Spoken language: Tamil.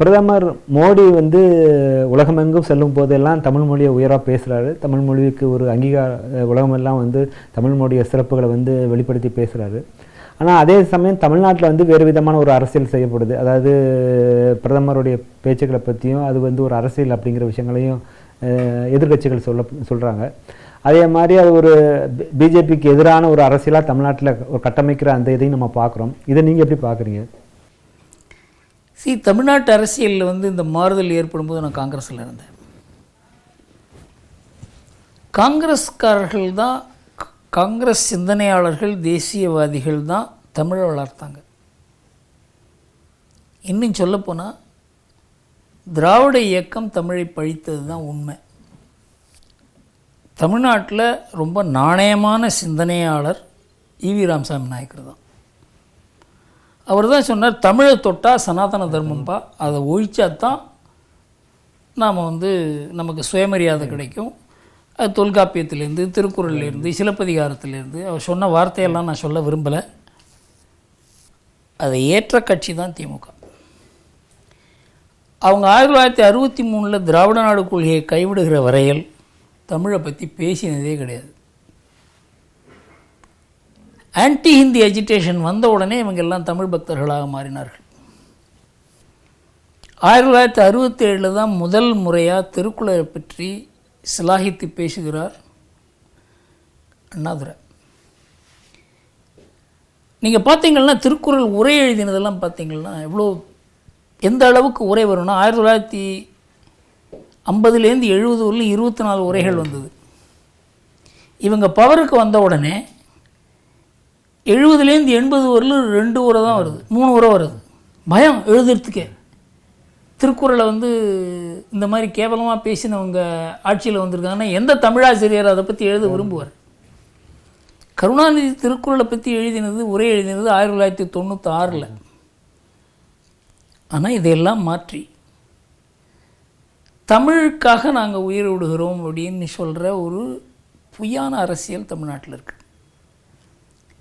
பிரதமர் மோடி வந்து உலகமெங்கும் செல்லும் போதெல்லாம் தமிழ் மொழியை உயராக பேசுகிறாரு தமிழ் மொழிக்கு ஒரு அங்கீகார உலகமெல்லாம் வந்து தமிழ் மொழிய சிறப்புகளை வந்து வெளிப்படுத்தி பேசுகிறாரு ஆனால் அதே சமயம் தமிழ்நாட்டில் வந்து வேறு விதமான ஒரு அரசியல் செய்யப்படுது. அதாவது பிரதமருடைய பேச்சுக்களை பற்றியும் அது வந்து ஒரு அரசியல் அப்படிங்கிற விஷயங்களையும் எதிர்கட்சிகள் எதிர்க்கட்சிகள் சொல்ல சொல்கிறாங்க அதே மாதிரி அது ஒரு பிஜேபிக்கு எதிரான ஒரு அரசியலாக தமிழ்நாட்டில் ஒரு கட்டமைக்கிற அந்த இதையும் நம்ம பார்க்குறோம். இதை நீங்கள் எப்படி பார்க்குறீங்க? சி தமிழ்நாட்டு அரசியலில் வந்து இந்த மாறுதல் ஏற்படும் போது நான் காங்கிரஸில் இருந்தேன். காங்கிரஸ்காரர்கள் தான் காங்கிரஸ் சிந்தனையாளர்கள் தேசியவாதிகள் தான் தமிழை வளர்த்தாங்க. இன்னும் சொல்லப்போனால் திராவிட இயக்கம் தமிழை பழித்தது தான் உண்மை. தமிழ்நாட்டில் ரொம்ப நாணயமான சிந்தனையாளர் ஈவி ராமசாமி நாயக்கர் தான். அவர் தான் சொன்னார் தமிழை தொட்டால் சனாதன தர்மம்பா அதை ஒழிச்சா தான் நாம் வந்து நமக்கு சுயமரியாதை கிடைக்கும். அது தொல்காப்பியத்திலேருந்து திருக்குறள்லேருந்து சிலப்பதிகாரத்திலேருந்து. அவர் சொன்ன வார்த்தையெல்லாம் நான் சொல்ல விரும்பலை. அதை ஏற்ற கட்சி தான் திமுக. அவங்க ஆயிரத்தி தொள்ளாயிரத்தி அறுபத்தி மூணில் திராவிட நாடு கொள்கையை கைவிடுகிற வரையில் தமிழை பற்றி பேசினதே கிடையாது. ஆன்டி ஹிந்தி எஜிடேஷன் வந்த உடனே இவங்க எல்லாம் தமிழ் பக்தர்களாக மாறினார்கள். ஆயிரத்தி தொள்ளாயிரத்தி அறுபத்தி ஏழில் தான் முதல் முறையாக திருக்குறளை பற்றி சிலாகித்து பேசுகிறார் அண்ணாதுரை. நீங்கள் பார்த்தீங்கன்னா திருக்குறள் உரை எழுதினதெல்லாம் பார்த்தீங்கன்னா எவ்வளோ எந்த அளவுக்கு உரை வரும்னா ஆயிரத்தி தொள்ளாயிரத்தி ஐம்பதுலேருந்து எழுபது வரலும் இருபத்தி நாலு உரைகள் வந்தது. இவங்க பவருக்கு வந்த உடனே எழுபதுலேருந்து எண்பது வரலும் ரெண்டு உரை தான் வருது. மூணு உரை வருது. பயம் எழுதுறதுக்கே. திருக்குறளை வந்து இந்த மாதிரி கேவலமாக பேசினவங்க ஆட்சியில் வந்திருக்காங்கன்னா எந்த தமிழாசிரியர் அதை பற்றி எழுத விரும்புவார்? கருணாநிதி திருக்குறளை பற்றி எழுதினது உரை எழுதினது ஆயிரத்தி தொள்ளாயிரத்தி தொண்ணூற்றி ஆறில் ஆனால் இதையெல்லாம் மாற்றி. தமிழுக்காக நாங்கள் உயிர் விடுகிறோம் அப்படின்னு சொல்கிற ஒரு பொய்யான அரசியல் தமிழ்நாட்டில் இருக்குது